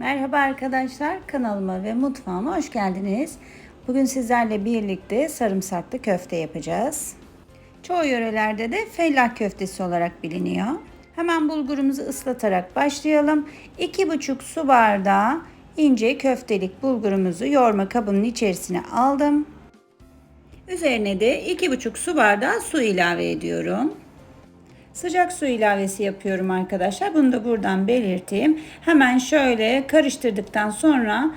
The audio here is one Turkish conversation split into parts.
Merhaba arkadaşlar, kanalıma ve mutfağıma hoş geldiniz. Bugün sizlerle birlikte sarımsaklı köfte yapacağız. Çoğu yörelerde de fellah köftesi olarak biliniyor. Hemen bulgurumuzu ıslatarak başlayalım. 2,5 su bardağı ince köftelik bulgurumuzu yoğurma kabının içerisine aldım. Üzerine de 2,5 su bardağı su ilave ediyorum. Sıcak su ilavesi yapıyorum arkadaşlar. Bunu da buradan belirteyim. Hemen şöyle karıştırdıktan sonra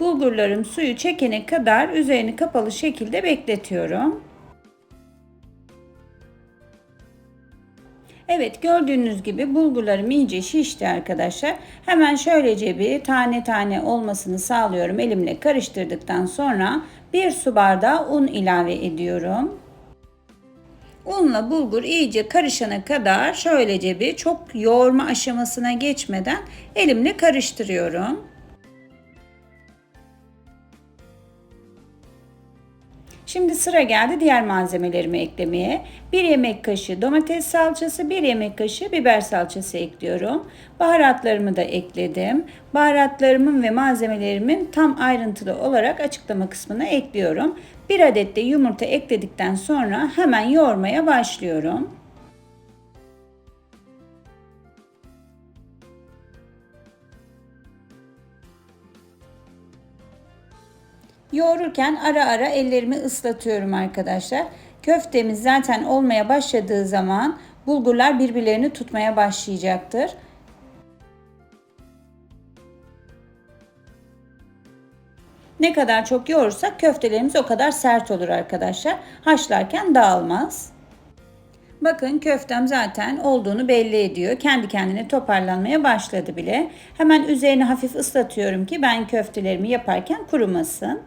bulgurlarım suyu çekene kadar üzerini kapalı şekilde bekletiyorum. Evet gördüğünüz gibi bulgurlarım iyice şişti arkadaşlar. Hemen şöylece bir tane tane olmasını sağlıyorum. Elimle karıştırdıktan sonra bir su bardağı un ilave ediyorum. Unla bulgur iyice karışana kadar şöylece bir çok yoğurma aşamasına geçmeden elimle karıştırıyorum. Şimdi sıra geldi diğer malzemelerimi eklemeye. 1 yemek kaşığı domates salçası, 1 yemek kaşığı biber salçası ekliyorum. Baharatlarımı da ekledim. Baharatlarımın ve malzemelerimin tam ayrıntılı olarak açıklama kısmına ekliyorum. 1 adet de yumurta ekledikten sonra hemen yoğurmaya başlıyorum. Yoğururken ara ara ellerimi ıslatıyorum arkadaşlar. Köftemiz zaten olmaya başladığı zaman bulgurlar birbirlerini tutmaya başlayacaktır. Ne kadar çok yoğurursak köftelerimiz o kadar sert olur arkadaşlar. Haşlarken dağılmaz. Bakın köftem zaten olduğunu belli ediyor. Kendi kendine toparlanmaya başladı bile. Hemen üzerini hafif ıslatıyorum ki ben köftelerimi yaparken kurumasın.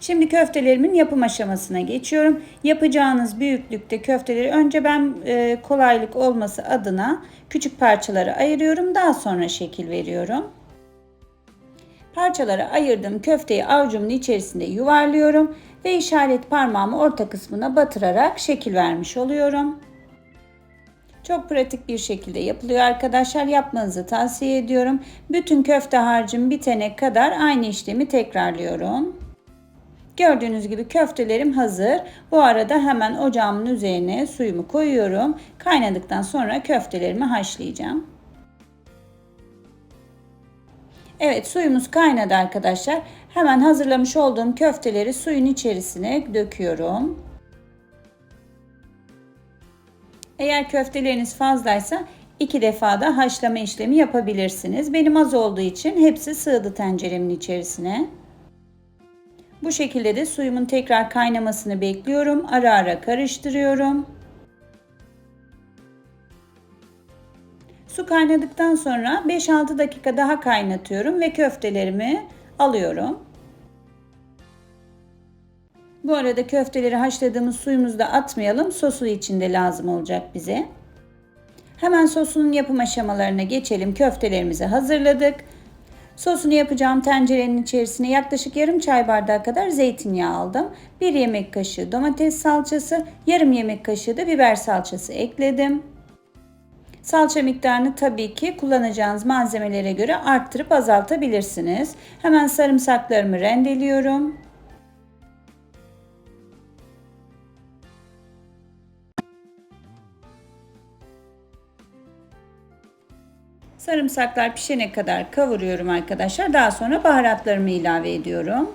Şimdi köftelerimin yapım aşamasına geçiyorum. Yapacağınız büyüklükte köfteleri önce ben e, kolaylık olması adına küçük parçalara ayırıyorum. Daha sonra şekil veriyorum. Parçalara ayırdığım köfteyi avucumun içerisinde yuvarlıyorum ve işaret parmağımı orta kısmına batırarak şekil vermiş oluyorum. Çok pratik bir şekilde yapılıyor arkadaşlar. Yapmanızı tavsiye ediyorum. Bütün köfte harcım bitene kadar aynı işlemi tekrarlıyorum. Gördüğünüz gibi köftelerim hazır. Bu arada hemen ocağımın üzerine suyumu koyuyorum. Kaynadıktan sonra köftelerimi haşlayacağım. Evet suyumuz kaynadı arkadaşlar. Hemen hazırlamış olduğum köfteleri suyun içerisine döküyorum. Eğer köfteleriniz fazlaysa iki defa da haşlama işlemi yapabilirsiniz. Benim az olduğu için hepsi sığdı tenceremin içerisine. Bu şekilde de suyumun tekrar kaynamasını bekliyorum. Ara ara karıştırıyorum. Su kaynadıktan sonra 5-6 dakika daha kaynatıyorum ve köftelerimi alıyorum. Bu arada köfteleri haşladığımız suyumuzu da atmayalım. Sosu içinde lazım olacak bize. Hemen sosunun yapım aşamalarına geçelim. Köftelerimizi hazırladık. Sosunu yapacağım tencerenin içerisine yaklaşık yarım çay bardağı kadar zeytinyağı aldım. 1 yemek kaşığı domates salçası, yarım yemek kaşığı da biber salçası ekledim. Salça miktarını tabii ki kullanacağınız malzemelere göre arttırıp azaltabilirsiniz. Hemen sarımsaklarımı rendeliyorum. Sarımsaklar pişene kadar kavuruyorum arkadaşlar. Daha sonra baharatlarımı ilave ediyorum.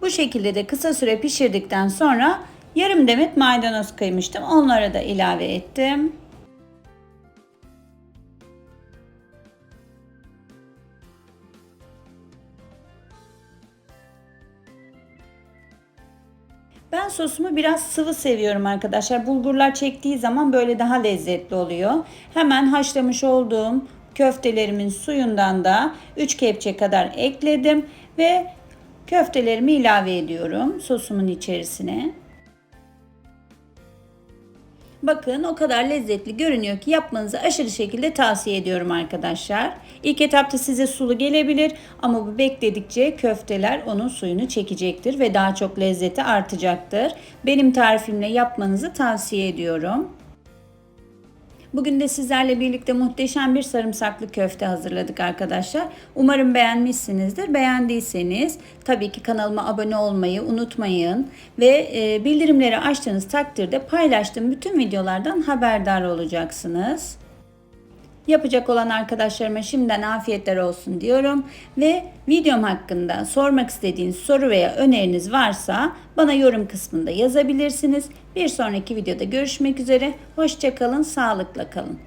Bu şekilde de kısa süre pişirdikten sonra yarım demet maydanoz kıymıştım. Onları da ilave ettim. Ben sosumu biraz sıvı seviyorum arkadaşlar. Bulgurlar çektiği zaman böyle daha lezzetli oluyor. Hemen haşlamış olduğum köftelerimin suyundan da 3 kepçe kadar ekledim ve köftelerimi ilave ediyorum sosumun içerisine. Bakın o kadar lezzetli görünüyor ki yapmanızı aşırı şekilde tavsiye ediyorum arkadaşlar. İlk etapta size sulu gelebilir ama bu bekledikçe köfteler onun suyunu çekecektir ve daha çok lezzeti artacaktır. Benim tarifimle yapmanızı tavsiye ediyorum. Bugün de sizlerle birlikte muhteşem bir sarımsaklı köfte hazırladık arkadaşlar. Umarım beğenmişsinizdir. Beğendiyseniz tabii ki kanalıma abone olmayı unutmayın. Ve e, bildirimleri açtığınız takdirde paylaştığım bütün videolardan haberdar olacaksınız. Yapacak olan arkadaşlarıma şimdiden afiyetler olsun diyorum. Ve videom hakkında sormak istediğiniz soru veya öneriniz varsa bana yorum kısmında yazabilirsiniz. Bir sonraki videoda görüşmek üzere. Hoşçakalın, sağlıkla kalın.